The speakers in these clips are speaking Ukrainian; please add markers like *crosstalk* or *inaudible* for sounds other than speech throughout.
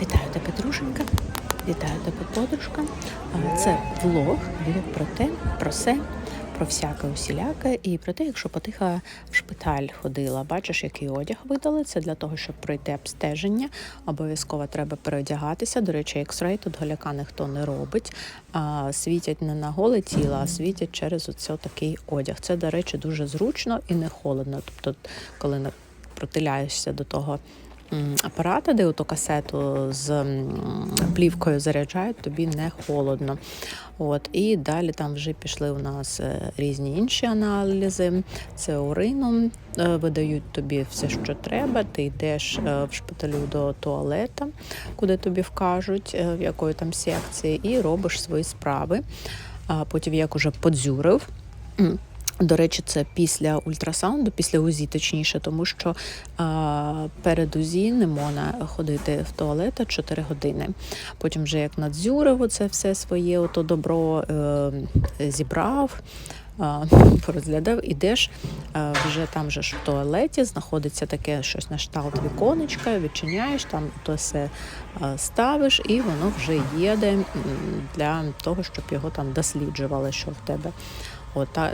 Вітаю тебе, друженька, вітаю тебе, подружка. Це влог, про те, про все, про всяке усіляке і про те, якщо потиха в шпиталь ходила. Бачиш, який одяг видали. Це для того, щоб пройти обстеження. Обов'язково треба переодягатися. До речі, ексрей тут голяка ніхто не робить. А, Світять не на голе тіло, а світять через оце такий одяг. Це, до речі, дуже зручно і не холодно. Тобто, коли протиляєшся до того апарата, де оту касету з плівкою заряджають, тобі не холодно. От, і далі там вже пішли у нас е, різні інші аналізи. Це урином, е, видають тобі все, що треба. Ти йдеш е, в шпиталю до туалета, куди тобі вкажуть, в якої там секції, і робиш свої справи. Потім як уже подзюрив. До речі, це після ультрасаунду, після УЗІ, точніше, тому що а, перед УЗІ не можна ходити в туалет 4 години. Потім, вже як надзюрив це все своє, ото добро е, зібрав. *laughs* Порозглядав, ідеш вже там же ж в туалеті знаходиться таке щось на кшталт віконечка, відчиняєш, там то все ставиш, і воно вже їде для того, щоб його там досліджували, що в тебе. От, та,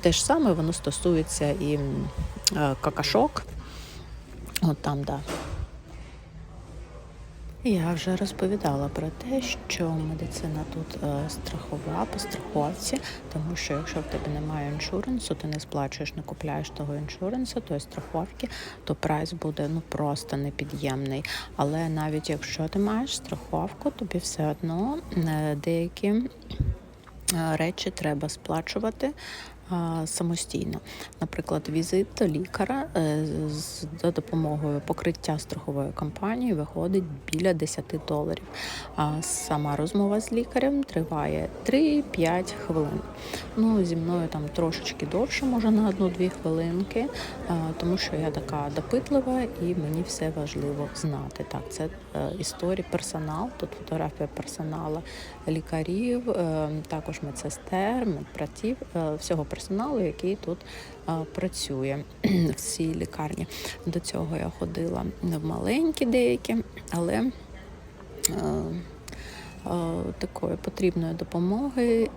те ж саме воно стосується і е, какашок. От там, да. Я вже розповідала про те, що медицина тут е, страхова по страховці, тому що якщо в тебе немає іншуренсу, ти не сплачуєш, не купляєш того іншуренсу, тої страховки, то прайс буде ну просто непід'ємний. Але навіть якщо ти маєш страховку, тобі все одно е, деякі речі треба сплачувати самостійно. Наприклад, візит до лікаря е, за допомогою покриття страхової компанії виходить біля 10 доларів. А сама розмова з лікарем триває 3-5 хвилин. Ну, зі мною там трошечки довше, може на одну-дві хвилинки, тому що я така допитлива і мені все важливо знати. Так, це е, історія персонал, тут фотографія персоналу лікарів, е, також медсестер, медбратів, е, всього персоналу, який тут працює *clears throat* в цій лікарні. До цього я ходила в маленькі деякі, але такої потрібної допомоги.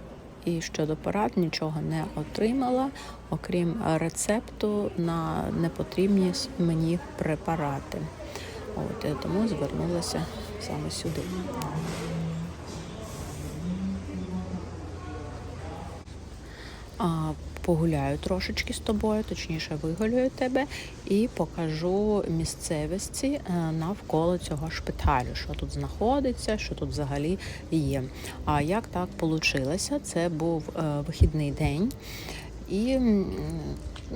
І щодо порад нічого не отримала, окрім рецепту на непотрібні мені препарати. От, тому звернулася саме сюди. Погуляю трошечки з тобою, точніше виголюю тебе і покажу місцевості е, навколо цього шпиталю, що тут знаходиться, що тут взагалі є. А як так вийшло? Це був е, вихідний день. І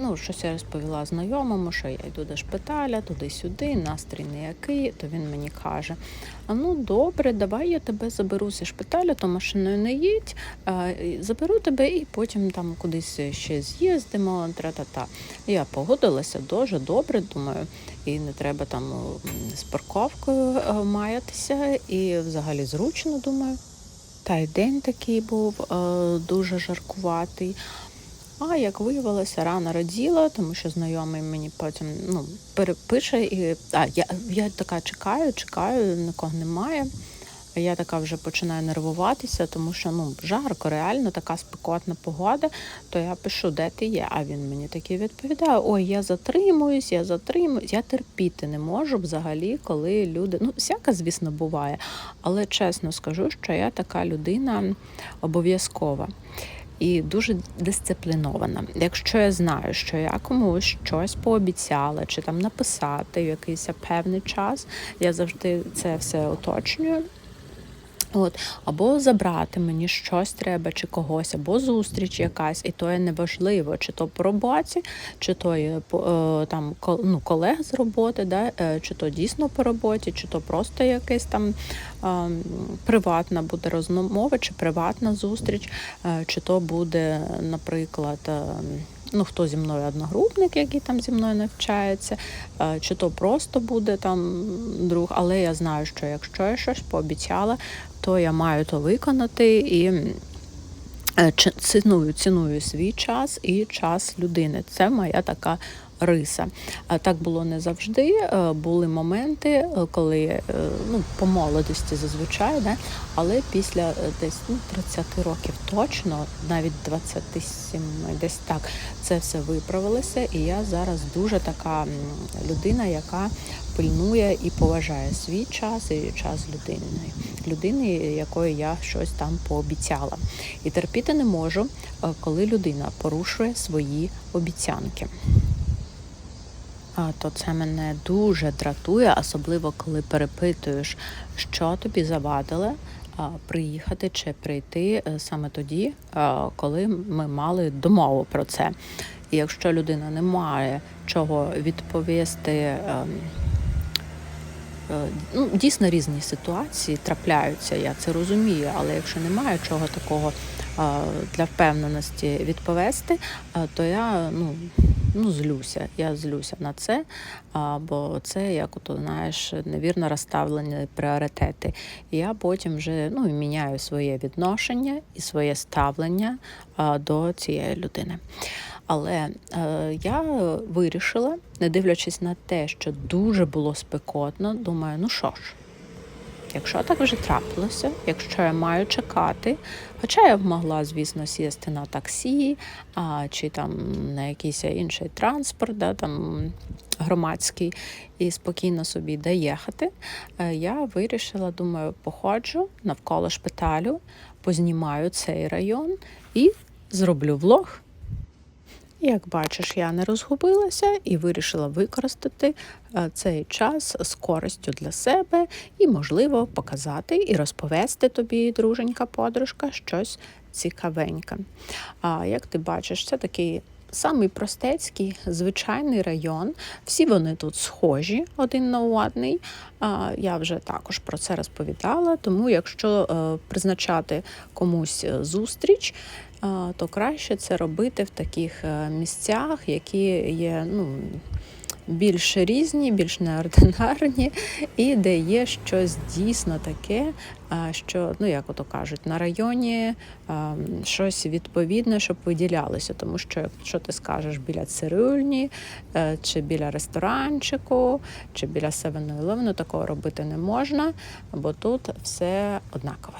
ну, щось я розповіла знайомому, що я йду до шпиталя, туди-сюди, настрій не який, то він мені каже: а ну добре, давай я тебе заберу зі шпиталя, то машиною не їдь, заберу тебе і потім там кудись ще з'їздимо. Тра-та-та. Я погодилася дуже добре, думаю, і не треба там з парковкою е, маятися, і взагалі зручно, думаю. Та й день такий був е, дуже жаркуватий. А як виявилося, рано раділа, тому що знайомий мені потім ну, перепише і а, я, я така чекаю, чекаю, нікого немає. Я така вже починаю нервуватися, тому що ну жарко, реально така спекотна погода. То я пишу, де ти є? А він мені такий відповідає: Ой, я затримуюсь, я затримуюсь. Я терпіти не можу взагалі, коли люди. Ну, всяке, звісно, буває. Але чесно скажу, що я така людина обов'язкова і дуже дисциплінована. Якщо я знаю, що я комусь щось пообіцяла, чи там написати в якийсь певний час, я завжди це все уточнюю. От, або забрати мені щось треба, чи когось, або зустріч якась, і то є неважливо, чи то по роботі, чи то є е, там ну, колег з роботи, да, е, чи то дійсно по роботі, чи то просто якась там приватна буде розмова, чи приватна зустріч, е, чи то буде, наприклад. е, Ну, хто зі мною одногрупник, який там зі мною навчається, е, чи то просто буде там друг, але я знаю, що якщо я щось пообіцяла, то я маю то виконати і ціную, ціную свій час і час людини. Це моя така риса. Так було не завжди. Е, Були моменти, е, коли е, ну, по молодості зазвичай, да? але після десь ну, 30 років точно, навіть 27, десь так, це все виправилося. І я зараз дуже така людина, яка пильнує і поважає свій час і час людини, людини, якої я щось там пообіцяла. І терпіти не можу, коли людина порушує свої обіцянки. То це мене дуже дратує, особливо коли перепитуєш, що тобі завадило приїхати чи прийти е, саме тоді, коли ми мали домову про це. І якщо людина не має чого відповісти. ем, Е, Ну, дійсно різні ситуації трапляються, я це розумію, але якщо немає чого такого для впевненості відповісти, то я ну, ну, злюся. Я злюся на це, а, бо це як ото, знаєш, невірно розставлені пріоритети. І я потім вже ну, міняю своє відношення і своє ставлення до цієї людини. Але е, я вирішила, не дивлячись на те, що дуже було спекотно, думаю, ну що ж, якщо так вже трапилося, якщо я маю чекати, хоча я б могла, звісно, сісти на таксі а, чи там на якийсь інший транспорт, да, там громадський, і спокійно собі доїхати, е, я вирішила, думаю, походжу навколо шпиталю, познімаю цей район і зроблю влог. Як бачиш, я не розгубилася і вирішила використати е, цей час з користю для себе і, можливо, показати і розповісти тобі, друженька, подружка, щось цікавеньке. А як ти бачиш, це такий самий простецький, звичайний район. Всі вони тут схожі один на одний. Я вже також про це розповідала. Тому, якщо е, призначати комусь е, зустріч, то краще це робити в таких е, місцях, які є ну, більш різні, більш неординарні, *laughs* і де є щось дійсно таке, що, ну як ото кажуть, на районі щось відповідне, щоб виділялося. Тому що якщо ти скажеш біля цирюльні, е, чи біля ресторанчику, чи біля 7-Eleven, ну, такого робити не можна, бо тут все однакове.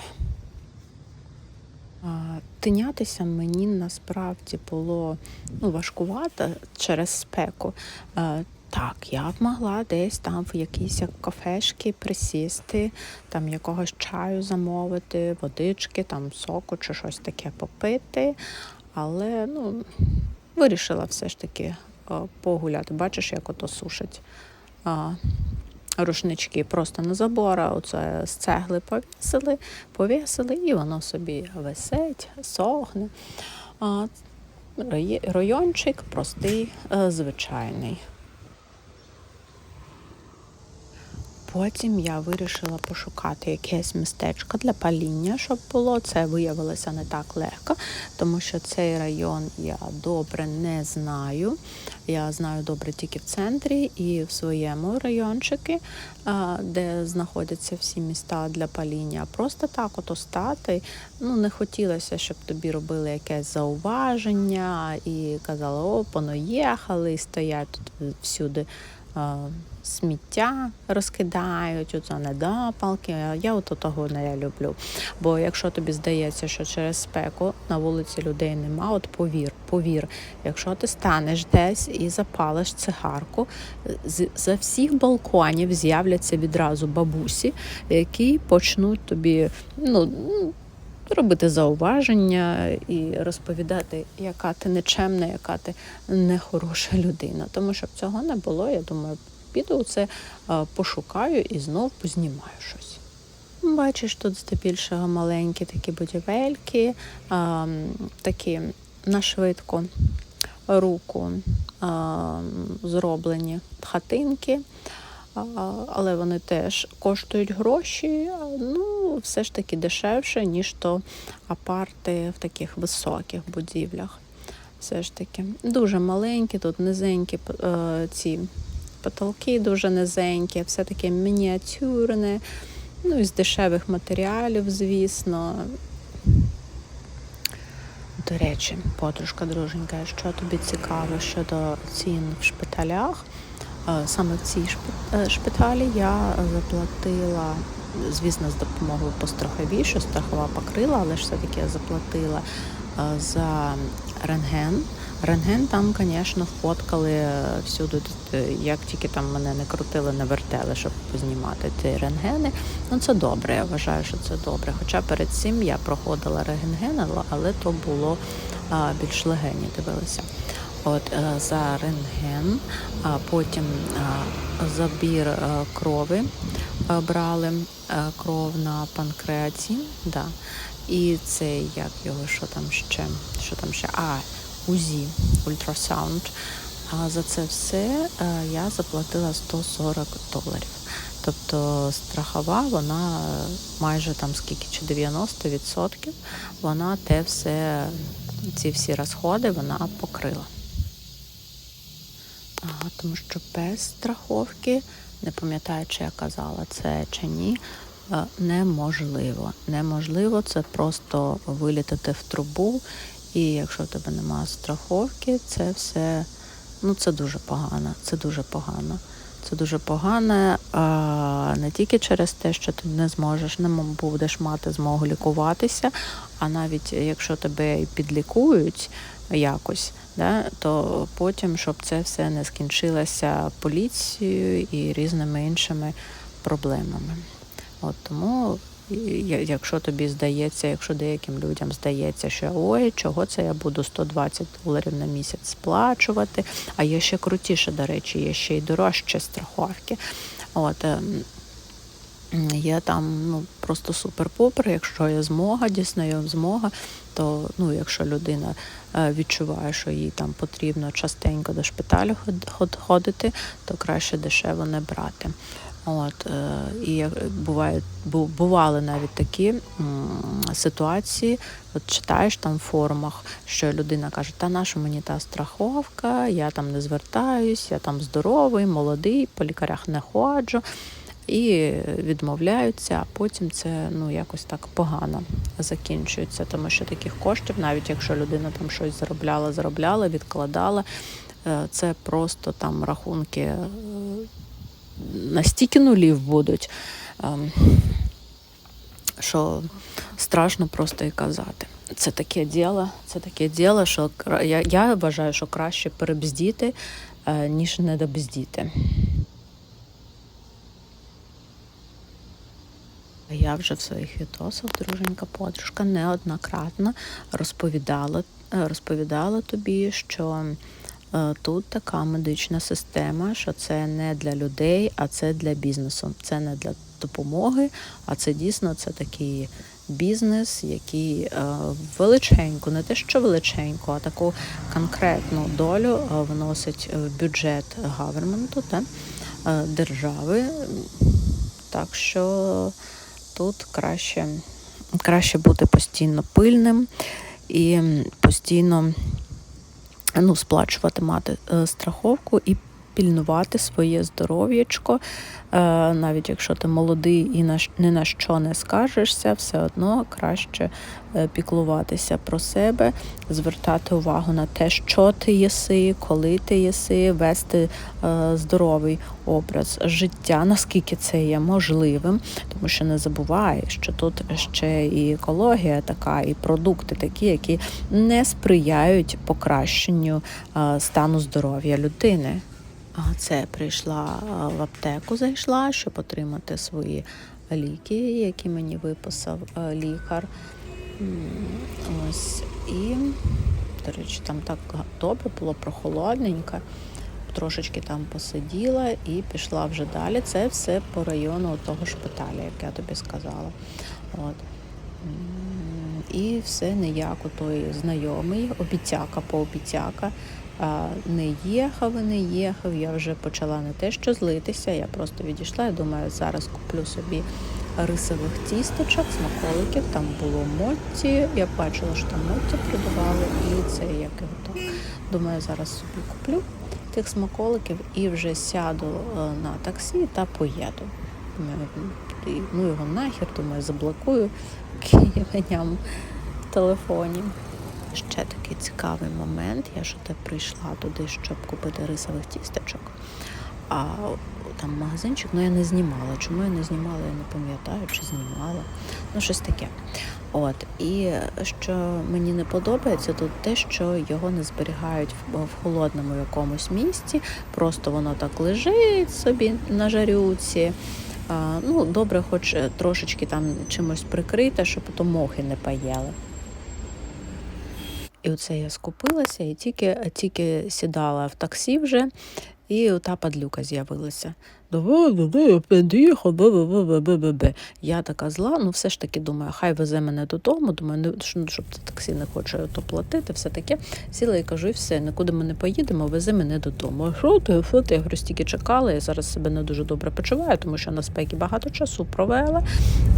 Тинятися мені насправді було ну, важкувато через спеку. Так, я б могла десь там в якійсь кафешки присісти, там якогось чаю замовити, водички, там соку чи щось таке попити. Але ну, вирішила все ж таки погуляти. Бачиш, як ото сушать. Рушнички просто на забор, а оце з цегли повісили, повісили, і воно собі висить, сохне. Райончик простий, е, звичайний. Потім я вирішила пошукати якесь містечко для паління, щоб було. Це виявилося не так легко, тому що цей район я добре не знаю. Я знаю добре тільки в центрі і в своєму райончику, а, де знаходяться всі міста для паління. Просто так ото стати. Ну, не хотілося, щоб тобі робили якесь зауваження і казали, о, понаїхали, стоять тут всюди сміття розкидають, оце недопалки. Я от того не люблю. Бо якщо тобі здається, що через спеку на вулиці людей нема, от повір, повір, якщо ти станеш десь і запалиш цигарку, з- за всіх балконів з'являться відразу бабусі, які почнуть тобі ну, робити зауваження і розповідати, яка ти нечемна, яка ти нехороша людина. Тому щоб цього не було, я думаю, піду це е, пошукаю і знов познімаю щось. Бачиш, тут здебільшого маленькі такі будівельки, а, такі на швидку руку а, зроблені хатинки. А, Але вони теж коштують гроші, а, все ж таки дешевше, ніж то апарти в таких високих будівлях. Все ж таки дуже маленькі, тут низенькі е, ці потолки дуже низенькі, все таке мініатюрне, ну і з дешевих матеріалів, звісно. До речі, подружка друженька, що тобі цікаво щодо цін в шпиталях, е, саме в цій е, шпиталі я заплатила, звісно, з допомогою по страховій, що страхова покрила, але ж все-таки я заплатила е, за рентген. Рентген там, звісно, фоткали всюди, е, як тільки там мене не крутили, не вертели, щоб знімати ті рентгени. Ну це добре, я вважаю, що це добре. Хоча перед цим я проходила рентген, але- то було більш легені дивилися. От е, за рентген, а потім забір е, крови е, брали, е, кров на панкреатин, да. І це як його, що там ще, що там ще, а, УЗІ, ультрасаунд. А за це все е, я заплатила 140 доларів. Тобто страхова, вона е, майже там скільки чи 90%, вона те все, ці всі розходи вона покрила. Ага, тому що без страховки, не пам'ятаю, чи я казала це чи ні, е, неможливо. Неможливо це просто вилітати в трубу, і якщо в тебе немає страховки, це все ну це дуже погано. Це дуже погано. Це дуже погано не тільки через те, що ти не зможеш, не будеш мати змогу лікуватися, а навіть якщо тебе підлікують якось, да, то потім, щоб це все не скінчилося поліцією і різними іншими проблемами. От тому, якщо тобі здається, якщо деяким людям здається, що ой, чого це я буду 120 доларів на місяць сплачувати, а є ще крутіше, до речі, є ще й дорожче страховки. От, ем, Є там ну, просто супер-пупер, якщо є змога, дійсно є змога, то ну, якщо людина е, відчуває, що їй там потрібно частенько до шпиталю ход- ход- ходити, то краще дешево не брати. От, е, і буває, бували навіть такі ситуації, от читаєш там в форумах, що людина каже, та наша мені та страховка, я там не звертаюсь, я там здоровий, молодий, по лікарях не ходжу і відмовляються, а потім це ну якось так погано закінчується, тому що таких коштів, навіть якщо людина там щось заробляла, заробляла, відкладала, е, це просто там рахунки е, настільки нулів будуть, ем, що страшно просто і казати. Це таке діло, це таке діло, що я, я вважаю, що краще перебздіти, е, ніж не Я вже в своїх відосах, друженька подружка, неоднократно розповідала, е, розповідала тобі, що е, тут така медична система, що це не для людей, а це для бізнесу. Це не для допомоги, а це дійсно це такий бізнес, який е, величеньку, не те, що величеньку, а таку конкретну долю вносить в бюджет гаверменту та держави. Так що тут краще, краще бути постійно пильним і постійно ну, сплачувати, мати е, страховку і пільнувати своє здоров'ячко. Е, Навіть якщо ти молодий і ні на що не скажешся, все одно краще е, піклуватися про себе, звертати увагу на те, що ти єси, коли ти єси, вести е, здоровий образ життя, наскільки це є можливим, тому що не забувай, що тут ще і екологія така, і продукти такі, які не сприяють покращенню стану здоров'я людини. Це прийшла в аптеку, зайшла, щоб отримати свої ліки, які мені виписав е, лікар. Ось і, до речі, там так добре було прохолодненько. Трошечки там посиділа і пішла вже далі. Це все по району того шпиталя, як я тобі сказала. От. І все ніяк той знайомий, обіцяка по обіцяка. А, Не їхав і не їхав. Я вже почала не те, що злитися. Я просто відійшла. Я думаю, зараз куплю собі рисових тісточок, смаколиків. Там було мотті. Я бачила, що там мотті продавали, і це як його то. Думаю, зараз собі куплю тих смаколиків і вже сяду е, на таксі та поїду. Ну його нахер, думаю, заблокую *laughs* киянням в телефоні. Ще такий цікавий момент. Я ж те прийшла туди, щоб купити рисових тістечок. А там магазинчик, ну я не знімала. Чому я не знімала, я не пам'ятаю, чи знімала. Ну, щось таке. От, і що мені не подобається, тут те, що його не зберігають в, холодному якомусь місці, просто воно так лежить собі на жарюці. Ну, добре, хоч трошечки там чимось прикрите, щоб то мохи не паяли. І оце я скупилася і тільки, тільки сідала в таксі вже, і ота падлюка з'явилася. Давай, давай, я під'їхав, бе-бе-бе-бе-бе-бе. Я така зла, ну все ж таки думаю, хай везе мене додому. Думаю, ну, щоб це таксі не хоче то платити, все таке. Сіла і кажу, і все, нікуди ми не поїдемо, вези мене додому. А що ти? Що ти? Я говорю, стільки чекала, я зараз себе не дуже добре почуваю, тому що на спекі багато часу провела,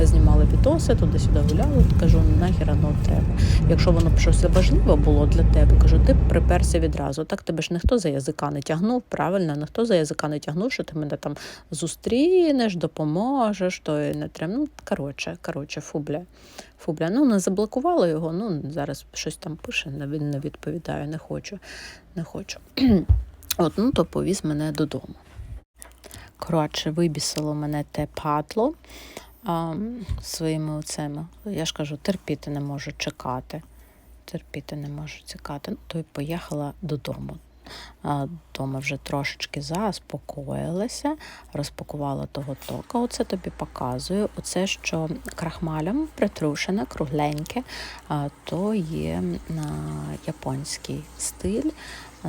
знімала відоси, туди-сюди гуляла. Кажу, нахер воно треба. Якщо воно б щось важливе було для тебе, кажу, ти приперся відразу. Так тебе ж ніхто за язика не тягнув, правильно, ніхто за язика не тягнув, що ти мене там зустрінеш, допоможеш, то і не треба. Ну, коротше, коротше, фубля. Фубля. Ну, не заблокувала його, ну зараз щось там пише, він не відповідає, не хочу, не хочу. *clears throat* От, ну, то повіз мене додому. Коротше, вибісило мене те падло а, своїми оцими. Я ж кажу, терпіти не можу чекати. Терпіти не можу чекати. Ну, то й поїхала додому. Дома вже трошечки заспокоїлася, розпакувала того тока. Оце тобі показую. Оце, що крахмалем притрушене, кругленьке, то є японський стиль.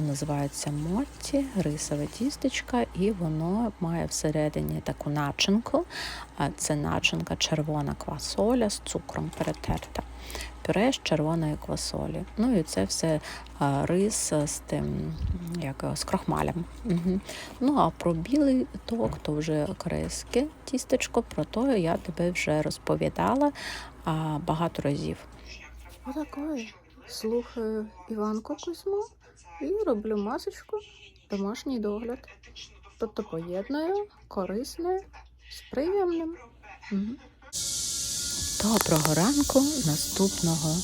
Називається Мотті, рисове тістечка, і воно має всередині таку начинку. Це начинка червона квасоля з цукром перетерта. Пюре з червоної квасолі. Ну і це все рис з тим, як з крохмалем. Угу. Ну а про білий ток, то вже корейське тістечко, про то я тебе вже розповідала а, багато разів. Отакої. Слухаю Іванку Кузьму і роблю масочку домашній догляд. Тобто поєдную корисне з приємним. Угу. Доброго ранку наступного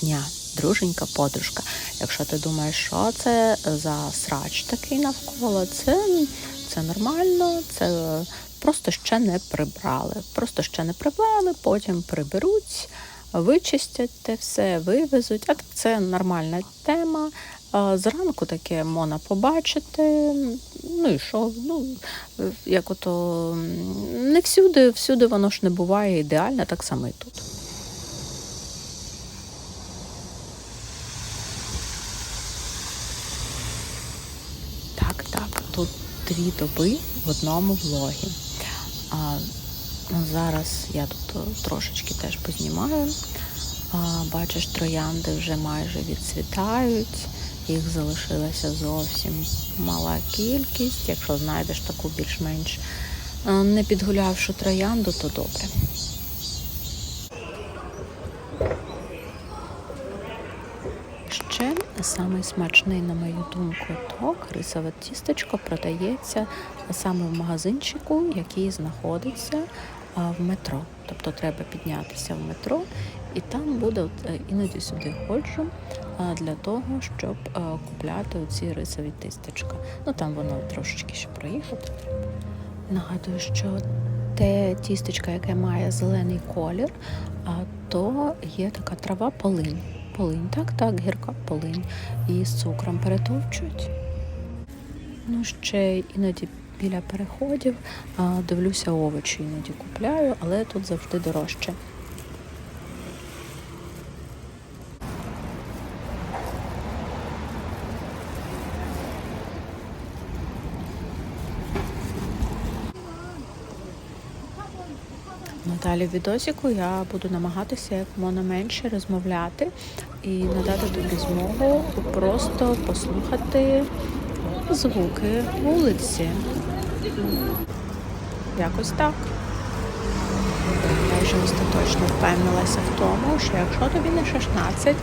дня, друженька подружка. Якщо ти думаєш, що це за срач такий навколо, це, це нормально, це просто ще не прибрали. Просто ще не прибрали, потім приберуть, вичистять те все, вивезуть. А так це нормальна тема. Зранку таке можна побачити. Ну і що? Ну, як ото не всюди, всюди воно ж не буває ідеально, так само і тут. Так, так, тут дві доби в одному влогі. А, ну, зараз я тут трошечки теж познімаю. А, бачиш, троянди вже майже відцвітають. Їх залишилася зовсім мала кількість. Якщо знайдеш таку більш-менш е, не підгулявшу троянду, то добре. Ще самий смачний, на мою думку, ток, рисове тістечко продається саме в магазинчику, який знаходиться в метро. Тобто треба піднятися в метро, і там буде е, іноді сюди ходжу для того, щоб е, купляти оці рисові тістечка. Ну там воно трошечки ще проїхати. Нагадую, що те тістечко, яке має зелений колір, то є така трава полинь. Полинь, так, так, гірка полинь. І з цукром перетовчують. Ну, ще іноді біля переходів дивлюся овочі, іноді купляю, але тут завжди дорожче. Надалі в відосіку я буду намагатися як менше розмовляти і надати тобі змогу просто послухати звуки вулиці. Якось так. Я вже остаточно впевнилася в тому, що якщо тобі не 16,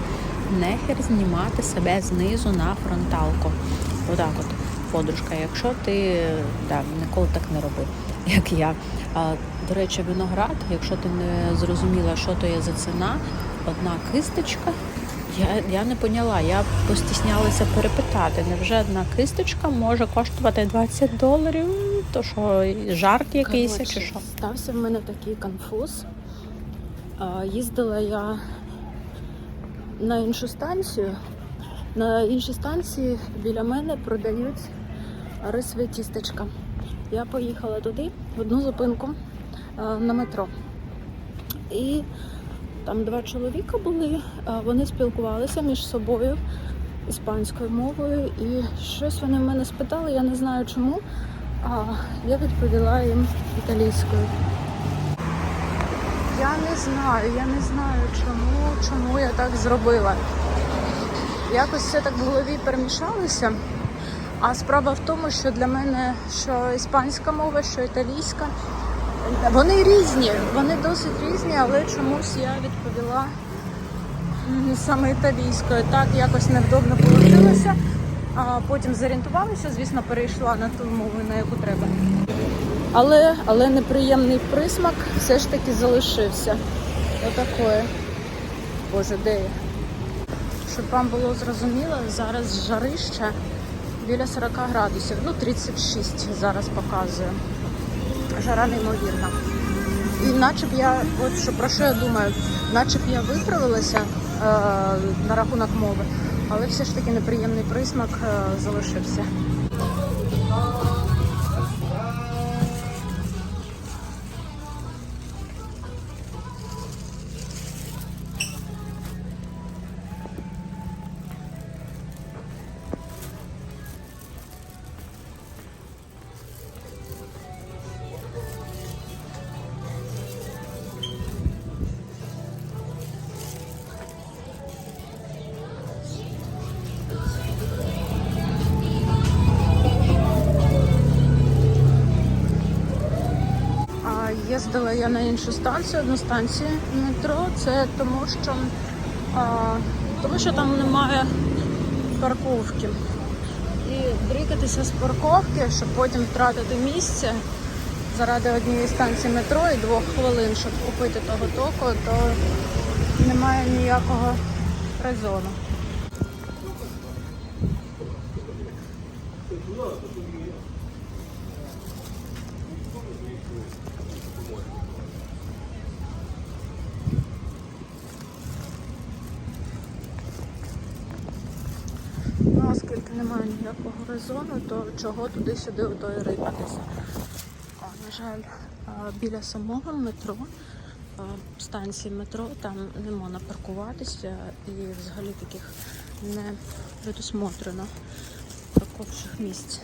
нехер знімати себе знизу на фронталку. Отак от, подружка, якщо ти да, ніколи так не роби, як я. До речі, виноград, якщо ти не зрозуміла, що то є за ціна, одна кисточка Я, я не поняла, я постіснялася перепитати. Невже одна кисточка може коштувати 20 доларів? То що, жарт якийсь чи що? Стався в мене такий конфуз. Їздила я на іншу станцію. На іншій станції біля мене продають рисові тістечка. Я поїхала туди, в одну зупинку на метро. І там два чоловіка були, вони спілкувалися між собою іспанською мовою, і щось вони в мене спитали, я не знаю чому. А я відповіла їм італійською. Я не знаю, я не знаю, чому, чому я так зробила. Якось все так в голові перемішалося. А справа в тому, що для мене що іспанська мова, що італійська. Вони різні, вони досить різні, але чомусь я відповіла саме італійською. Так якось невдобно вийшло. А потім зорієнтувалася, звісно, перейшла на ту мову, на яку треба. Але, але неприємний присмак все ж таки залишився. Отакое. Боже, де я? Щоб вам було зрозуміло, зараз жарище біля 40 градусів, ну 36 зараз показує. Жара неймовірна. І наче б я, от що про що я думаю, наче б я виправилася е, на рахунок мови, але все ж таки неприємний присмак е, залишився. Їздила я на іншу станцію, одну станцію метро. Це тому, що а, тому що там немає парковки. І дрікатися з парковки, щоб потім втратити місце заради однієї станції метро і двох хвилин, щоб купити того току, то немає ніякого резону. Ну, оскільки немає ніякого резону, то чого туди-сюди ото і рипатися. На жаль, біля самого метро, станції метро, там не можна паркуватися і взагалі таких не предусмотрено парковчих місць.